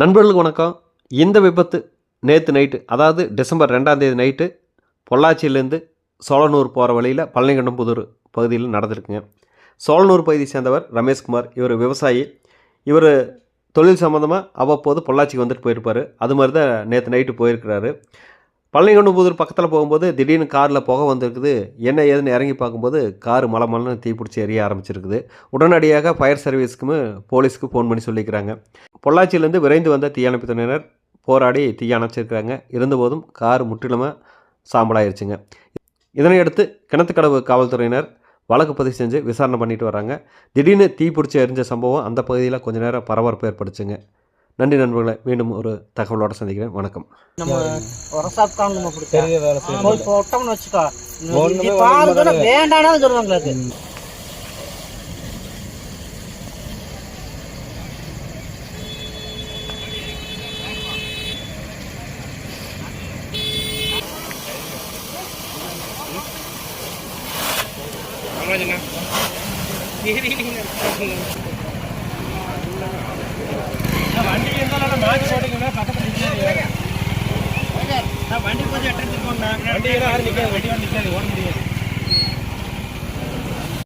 நண்பர்களுக்கு வணக்கம். இந்த விபத்து நேற்று நைட்டு அதாவது டிசம்பர் ரெண்டாந்தேதி நைட்டு பொள்ளாச்சியிலேருந்து சோழனூர் போகிற வழியில் பழனிகண்டம்புதூர் பகுதியில் நடந்திருக்குங்க. சோழனூர் பகுதியை சேர்ந்தவர் ரமேஷ்குமார். இவர் விவசாயி. இவர் தொழில் சம்மந்தமாக அவ்வப்போது பொள்ளாச்சிக்கு வந்துட்டு போயிருப்பார். அது மாதிரி தான் நேற்று நைட்டு போயிருக்கிறாரு. பழனிகண்டம்புதூர் பக்கத்தில் போகும்போது திடீர்னு காரில் புகை வந்திருக்குது. என்ன ஏதுன்னு இறங்கி பார்க்கும்போது கார் மலை மலைன்னு தீப்பிடிச்சி எரிய ஆரம்பிச்சிருக்குது. உடனடியாக ஃபயர் சர்வீஸ்க்குமே போலீஸ்க்கு ஃபோன் பண்ணி சொல்லிக்கிறாங்க. பொள்ளாச்சியிலேருந்து விரைந்து வந்த தீயணைப்புத்துறையினர் போராடி தீயை அணைச்சிருக்கிறாங்க. இருந்தபோதும் கார் முற்றிலுமாக சாம்பலாயிருச்சுங்க. இதனையடுத்து கிணத்துக்கடவு காவல்துறையினர் வழக்கு பதிவு செஞ்சு விசாரணை பண்ணிட்டு வராங்க. திடீர்னு தீ பிடிச்சி எரிஞ்ச சம்பவம் அந்த பகுதியில் கொஞ்ச நேரம் பரபரப்பு ஏற்பட்டுச்சுங்க நன்றி நண்பர்களே மீண்டும் ஒரு தகவலோடு சந்திக்கிறேன். வணக்கம். நம்ம உரசாப்தான் நம்ம பிடிச்சா பெரிய வேலை செய்ய போய் போட்டோம்னு வச்சுக்கோ வேண்டாம்னு சொல்லுவாங்க அது வண்டி கொஞ்சம் எட்டு வண்டி யாரும் நிக்காது வண்டி வந்து நிக்காது ஓட முடியாது.